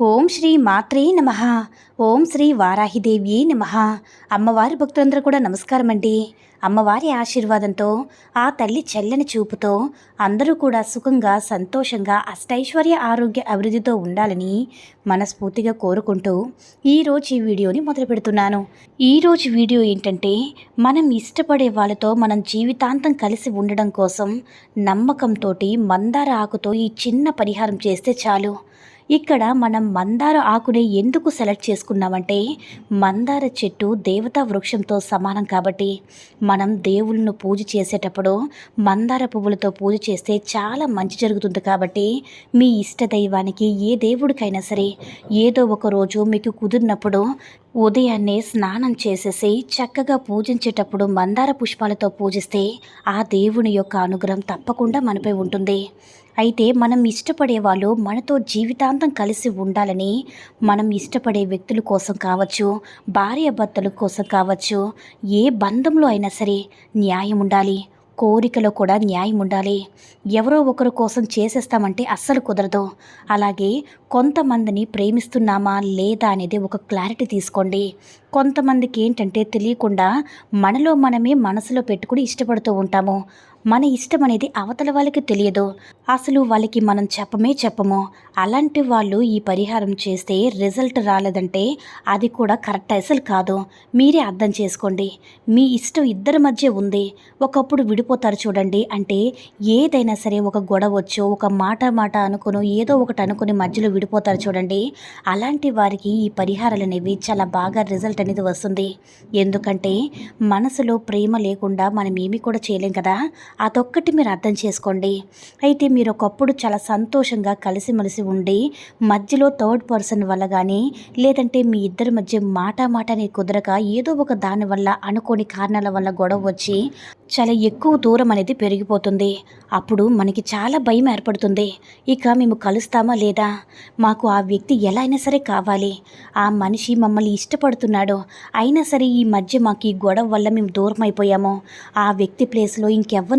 ఓం శ్రీ మాత్రే నమ. ఓం శ్రీ వారాహిదేవి నమ. అమ్మవారి భక్తులందరూ కూడా నమస్కారం అండి అమ్మవారి ఆశీర్వాదంతో ఆ తల్లి చెల్లని చూపుతో అందరూ కూడా సుఖంగా సంతోషంగా అష్టైశ్వర్య ఆరోగ్య అభివృద్ధితో ఉండాలని మనస్ఫూర్తిగా కోరుకుంటూ ఈరోజు ఈ వీడియోని మొదలు పెడుతున్నాను. ఈరోజు వీడియో ఏంటంటే మనం ఇష్టపడే వాళ్ళతో మనం జీవితాంతం కలిసి ఉండడం కోసం నమ్మకంతో మందార ఆకుతో ఈ చిన్న పరిహారం చేస్తే చాలు. ఇక్కడ మనం మందార ఆకుని ఎందుకు సెలెక్ట్ చేసుకున్నామంటే మందార చెట్టు దేవతా వృక్షంతో సమానం కాబట్టి మనం దేవుళ్ళను పూజ చేసేటప్పుడు మందార పువ్వులతో పూజ చేస్తే చాలా మంచి జరుగుతుంది కాబట్టి మీ ఇష్ట దైవానికి ఏ దేవుడికైనా సరే ఏదో ఒక రోజు మీకు కుదిరినప్పుడు ఉదయాన్నే స్నానం చేసేసి చక్కగా పూజించేటప్పుడు మందార పుష్పాలతో పూజిస్తే ఆ దేవుని యొక్క అనుగ్రహం తప్పకుండా మనపై ఉంటుంది. అయితే మనం ఇష్టపడే వాళ్ళు మనతో జీవితాంతం కలిసి ఉండాలని మనం ఇష్టపడే వ్యక్తుల కోసం కావచ్చు భార్య భర్తల కోసం కావచ్చు ఏ బంధంలో అయినా సరే న్యాయం ఉండాలి కోరికలో కూడా న్యాయం ఉండాలి. ఎవరో ఒకరి కోసం చేసేస్తామంటే అస్సలు కుదరదు. అలాగే కొంతమందిని ప్రేమిస్తున్నామా లేదా అనేది ఒక క్లారిటీ తీసుకోండి. కొంతమందికి ఏంటంటే తెలియకుండా మనలో మనమే మనసులో పెట్టుకుని ఇష్టపడుతూ ఉంటాము. మన ఇష్టం అనేది అవతల వాళ్ళకి తెలియదు. అసలు వాళ్ళకి మనం చెప్పమే చెప్పము. అలాంటి వాళ్ళు ఈ పరిహారం చేస్తే రిజల్ట్ రాలేదంటే అది కూడా కరెక్ట్ అసలు కాదు. మీరే అర్థం చేసుకోండి. మీ ఇష్టం ఇద్దరి మధ్య ఉంది. ఒకప్పుడు విడిపోతారు చూడండి. అంటే ఏదైనా సరే ఒక గొడవ వచ్చో ఒక మాట మాట అనుకుని ఏదో ఒకటి అనుకుని మధ్యలో విడిపోతారు చూడండి. అలాంటి వారికి ఈ పరిహారాలు అనేవి చాలా బాగా రిజల్ట్ అనేది వస్తుంది. ఎందుకంటే మనసులో ప్రేమ లేకుండా మనం ఏమీ కూడా చేయలేం కదా. అదొక్కటి మీరు అర్థం చేసుకోండి. అయితే మీరు ఒకప్పుడు చాలా సంతోషంగా కలిసిమెలిసి ఉండి మధ్యలో థర్డ్ పర్సన్ వల్ల కానీ లేదంటే మీ ఇద్దరి మధ్య మాట మాటని కుదరక ఏదో ఒక దాని వల్ల అనుకోని కారణాల వల్ల గొడవ వచ్చి చాలా ఎక్కువ దూరం అనేది పెరిగిపోతుంది. అప్పుడు మనకి చాలా భయం ఏర్పడుతుంది. ఇక మేము కలుస్తామా లేదా? మాకు ఆ వ్యక్తి ఎలా అయినా సరే కావాలి. ఆ మనిషి మమ్మల్ని ఇష్టపడుతున్నాడు. అయినా సరే ఈ మధ్య మాకు ఈ గొడవ వల్ల మేము దూరం అయిపోయాము ఆ వ్యక్తి ప్లేస్లో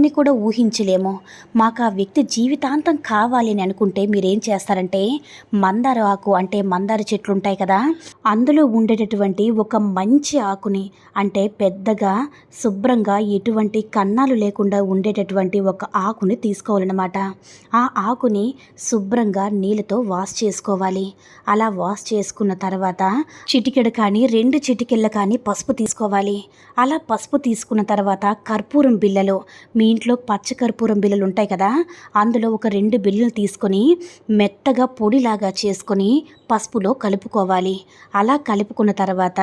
అని కూడా ఊహించలేము. మాకు ఆ వ్యక్తి జీవితాంతం కావాలి అని అనుకుంటే మీరేం చేస్తారంటే మందార ఆకు అంటే మందార చెట్లు ఉంటాయి కదా అందులో ఉండేటటువంటి ఒక మంచి ఆకుని అంటే పెద్దగా శుభ్రంగా ఎటువంటి కన్నాలు లేకుండా ఉండేటటువంటి ఒక ఆకుని తీసుకోవాలన్నమాట. ఆ ఆకుని శుభ్రంగా నీళ్ళతో వాష్ చేసుకోవాలి. అలా వాష్ చేసుకున్న తర్వాత చిటికెడు కానీ రెండు చిటికెళ్ళ కానీ పసుపు తీసుకోవాలి. అలా పసుపు తీసుకున్న తర్వాత కర్పూరం బిళ్ళలు మీ ఇంట్లో పచ్చ కర్పూరం బిళ్ళలు ఉంటాయి కదా అందులో ఒక రెండు బిళ్ళలు తీసుకొని మెత్తగా పొడిలాగా చేసుకొని పసుపులో కలుపుకోవాలి. అలా కలుపుకున్న తర్వాత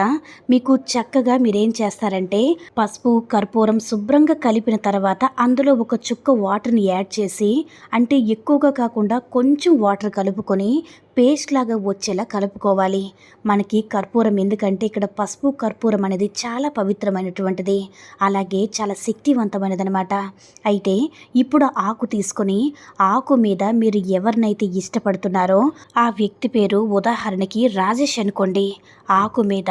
మీకు చక్కగా మీరేం చేస్తారంటే పసుపు కర్పూరం శుభ్రంగా కలిపిన తర్వాత అందులో ఒక చుక్క వాటర్ని యాడ్ చేసి అంటే ఎక్కువగా కాకుండా కొంచెం వాటర్ కలుపుకొని పేస్ట్ లాగా వచ్చేలా కలుపుకోవాలి. మనకి కర్పూరం ఎందుకంటే ఇక్కడ పసుపు కర్పూరం అనేది చాలా పవిత్రమైనటువంటిది. అలాగే చాలా శక్తివంతమైనది అనమాట అయితే ఇప్పుడు ఆకు తీసుకొని ఆకు మీద మీరు ఎవరినైతే ఇష్టపడుతున్నారో ఆ వ్యక్తి పేరు ఉదాహరణకి రాజేష్ అనుకోండి. ఆకు మీద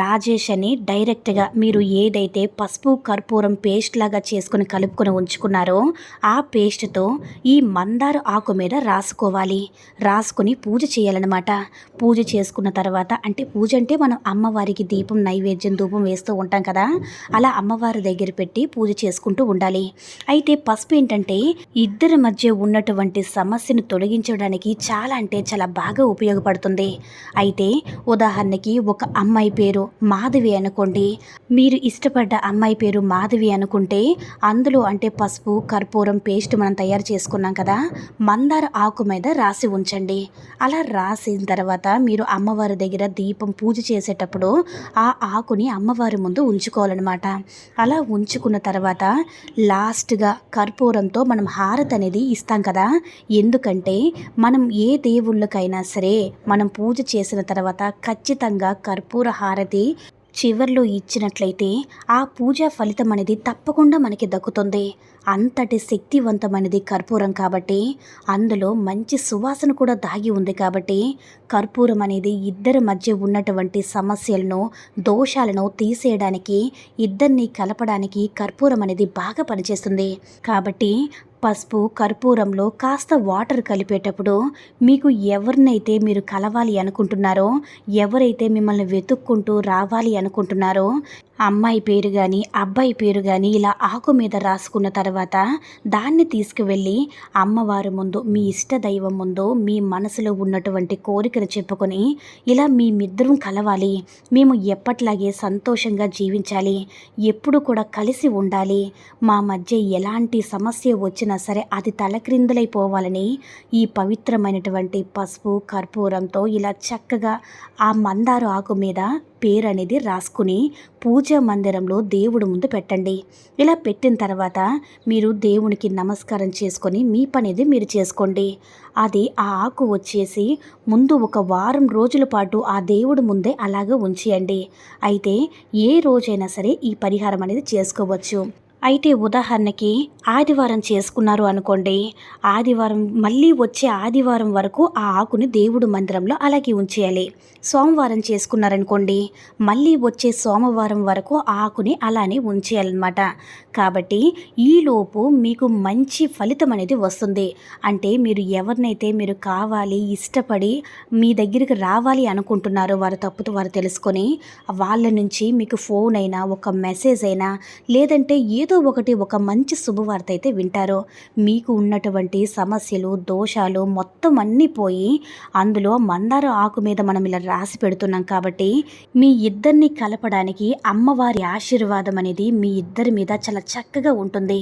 రాజేష్ అని డైరెక్ట్గా మీరు ఏదైతే పసుపు కర్పూరం పేస్ట్ లాగా చేసుకుని కలుపుకొని ఉంచుకున్నారో ఆ పేస్ట్తో ఈ మందార ఆకు మీద రాసుకోవాలి. రాసుకొని పూజ చేయాలన్నమాట. పూజ చేసుకున్న తర్వాత అంటే పూజ అంటే మనం అమ్మవారికి దీపం నైవేద్యం ధూపం వేస్తూ ఉంటాం కదా. అలా అమ్మవారి దగ్గర పెట్టి పూజ చేసుకుంటూ ఉండాలి. అయితే పసుపు ఏంటంటే ఇద్దరి మధ్య ఉన్నటువంటి సమస్యను తొలగించడానికి చాలా అంటే చాలా బాగా ఉపయోగపడుతుంది. అయితే ఉదాహరణకి ఉదాహరణకి ఒక అమ్మాయి పేరు మాధవి అనుకోండి. మీరు ఇష్టపడ్డ అమ్మాయి పేరు మాధవి అనుకుంటే అందులో అంటే పసుపు కర్పూరం పేస్ట్ మనం తయారు చేసుకున్నాం కదా. మందార ఆకు మీద రాసి ఉంచండి. అలా రాసిన తర్వాత మీరు అమ్మవారి దగ్గర దీపం పూజ చేసేటప్పుడు ఆ ఆకుని అమ్మవారి ముందు ఉంచుకోవాలన్నమాట. అలా ఉంచుకున్న తర్వాత లాస్ట్గా కర్పూరంతో మనం హారతి అనేది ఇస్తాం కదా. ఎందుకంటే మనం ఏ దేవుళ్ళకైనా సరే మనం పూజ చేసిన తర్వాత ఖచ్చితంగా కర్పూర హారతి చివర్లో ఇచ్చినట్లయితే ఆ పూజా ఫలితం అనేది తప్పకుండా మనకి దక్కుతుంది. అంతటి శక్తివంతమైనది కర్పూరం కాబట్టి అందులో మంచి సువాసన కూడా దాగి ఉంది కాబట్టి కర్పూరం అనేది ఇద్దరి మధ్య ఉన్నటువంటి సమస్యలను దోషాలను తీసేయడానికి ఇద్దరిని కలపడానికి కర్పూరం అనేది బాగా పనిచేస్తుంది. కాబట్టి పసుపు కర్పూరంలో కాస్త వాటర్ కలిపేటప్పుడు మీకు ఎవరినైతే మీరు కలవాలి అనుకుంటున్నారో ఎవరైతే మిమ్మల్ని వెతుక్కుంటూ రావాలి అనుకుంటున్నారో అమ్మాయి పేరు కానీ అబ్బాయి పేరు కానీ ఇలా ఆకు మీద రాసుకున్న తర్వాత దాన్ని తీసుకువెళ్ళి అమ్మవారి ముందు మీ ఇష్ట దైవం ముందు మీ మనసులో ఉన్నటువంటి కోరికను చెప్పుకొని ఇలా మీ మిద్దరం కలవాలి. మేము ఎప్పట్లాగే సంతోషంగా జీవించాలి. ఎప్పుడు కూడా కలిసి ఉండాలి. మా మధ్య ఎలాంటి సమస్య వచ్చినా సరే అది తలక్రిందులైపోవాలని ఈ పవిత్రమైనటువంటి పసుపు కర్పూరంతో ఇలా చక్కగా ఆ మందారు ఆకు మీద పేరు అనేది రాసుకుని పూజా మందిరంలో దేవుడు ముందు పెట్టండి. ఇలా పెట్టిన తర్వాత మీరు దేవునికి నమస్కారం చేసుకొని మీ పనిది మీరు చేసుకోండి. అది ఆ ఆకు వచ్చేసి ముందు ఒక వారం రోజుల పాటు ఆ దేవుడు ముందే అలాగే ఉంచేయండి. అయితే ఏ రోజైనా సరే ఈ పరిహారం అనేది చేసుకోవచ్చు. అయితే ఉదాహరణకి ఆదివారం చేసుకున్నారు అనుకోండి. ఆదివారం మళ్ళీ వచ్చే ఆదివారం వరకు ఆ ఆకుని దేవుడు మందిరంలో అలాగే ఉంచేయాలి. సోమవారం చేసుకున్నారనుకోండి మళ్ళీ వచ్చే సోమవారం వరకు ఆ ఆకుని అలానే ఉంచేయాలన్నమాట. కాబట్టి ఈలోపు మీకు మంచి ఫలితం అనేది వస్తుంది. అంటే మీరు ఎవరినైతే మీరు కావాలి ఇష్టపడి మీ దగ్గరికి రావాలి అనుకుంటున్నారో వారు తప్పుతో వారు తెలుసుకొని వాళ్ళ నుంచి మీకు ఫోన్ అయినా ఒక మెసేజ్ అయినా లేదంటే ఏదో ఒకటి ఒక మంచి శుభవార్త అయితే వింటారో. మీకు ఉన్నటువంటి సమస్యలు దోషాలు మొత్తం అన్నీ పోయి అందులో మందార ఆకు మీద మనం ఇలా రాసి పెడుతున్నాం కాబట్టి మీ ఇద్దరిని కలపడానికి అమ్మవారి ఆశీర్వాదం అనేది మీ ఇద్దరి మీద చాలా చక్కగా ఉంటుంది.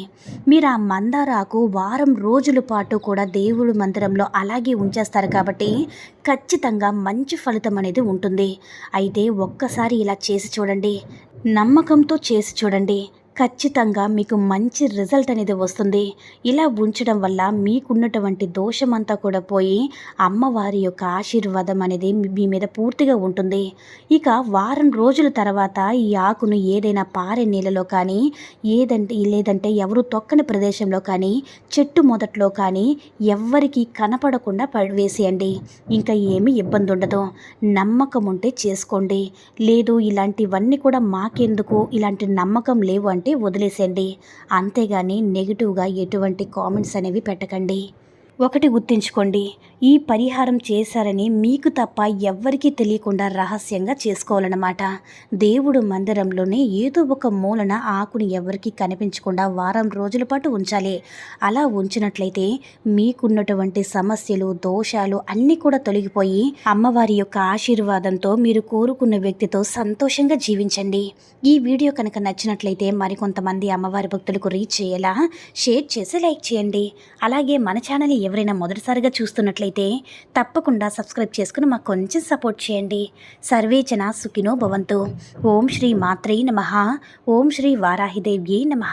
మీరు ఆ మందార ఆకు వారం రోజుల పాటు కూడా దేవుడి మందిరంలో అలాగే ఉంచేస్తారు కాబట్టి ఖచ్చితంగా మంచి ఫలితం అనేది ఉంటుంది. అయితే ఒక్కసారి ఇలా చేసి చూడండి. నమ్మకంతో చేసి చూడండి. ఖచ్చితంగా మీకు మంచి రిజల్ట్ అనేది వస్తుంది. ఇలా ఉంచడం వల్ల మీకున్నటువంటి దోషమంతా కూడా పోయి అమ్మవారి యొక్క ఆశీర్వాదం అనేది మీ మీద పూర్తిగా ఉంటుంది. ఇక వారం రోజుల తర్వాత ఈ ఆకును ఏదైనా పారే నీళ్ళలో కానీ ఏదంటే లేదంటే ఎవరు తొక్కని ప్రదేశంలో కానీ చెట్టు మొదట్లో కానీ ఎవ్వరికీ కనపడకుండా వేసేయండి. ఇంకా ఏమీ ఇబ్బంది ఉండదు. నమ్మకం ఉంటే చేసుకోండి. లేదు ఇలాంటివన్నీ కూడా మాకెందుకు? ఇలాంటి నమ్మకం లేవు అంటే ఉంటే వదిలేసేయండి. అంతేగాని నెగిటివ్గా ఎటువంటి కామెంట్స్ అనేవి పెట్టకండి. ఒకటి గుర్తుంచుకోండి ఈ పరిహారం చేశారని మీకు తప్ప ఎవ్వరికీ తెలియకుండా రహస్యంగా చేసుకోవాలన్నమాట. దేవుడు మందిరంలోనే ఏదో ఒక మూలన ఆకుని ఎవరికీ కనిపించకుండా వారం రోజుల పాటు ఉంచాలి. అలా ఉంచినట్లయితే మీకున్నటువంటి సమస్యలు దోషాలు అన్నీ కూడా తొలగిపోయి అమ్మవారి యొక్క ఆశీర్వాదంతో మీరు కోరుకున్న వ్యక్తితో సంతోషంగా జీవించండి. ఈ వీడియో కనుక నచ్చినట్లయితే మరికొంతమంది అమ్మవారి భక్తులకు రీచ్ చేయేలా షేర్ చేసి లైక్ చేయండి. అలాగే మన ఛానల్ ఎవరైనా మొదటిసారిగా చూస్తున్నట్లయితే తప్పకుండా సబ్స్క్రైబ్ చేసుకుని మాకు కొంచెం సపోర్ట్ చేయండి. సర్వేచన సుఖినో భవంతు. ఓం శ్రీ మాత్రే నమ. ఓం శ్రీ వారాహిదేవ్యే నమ.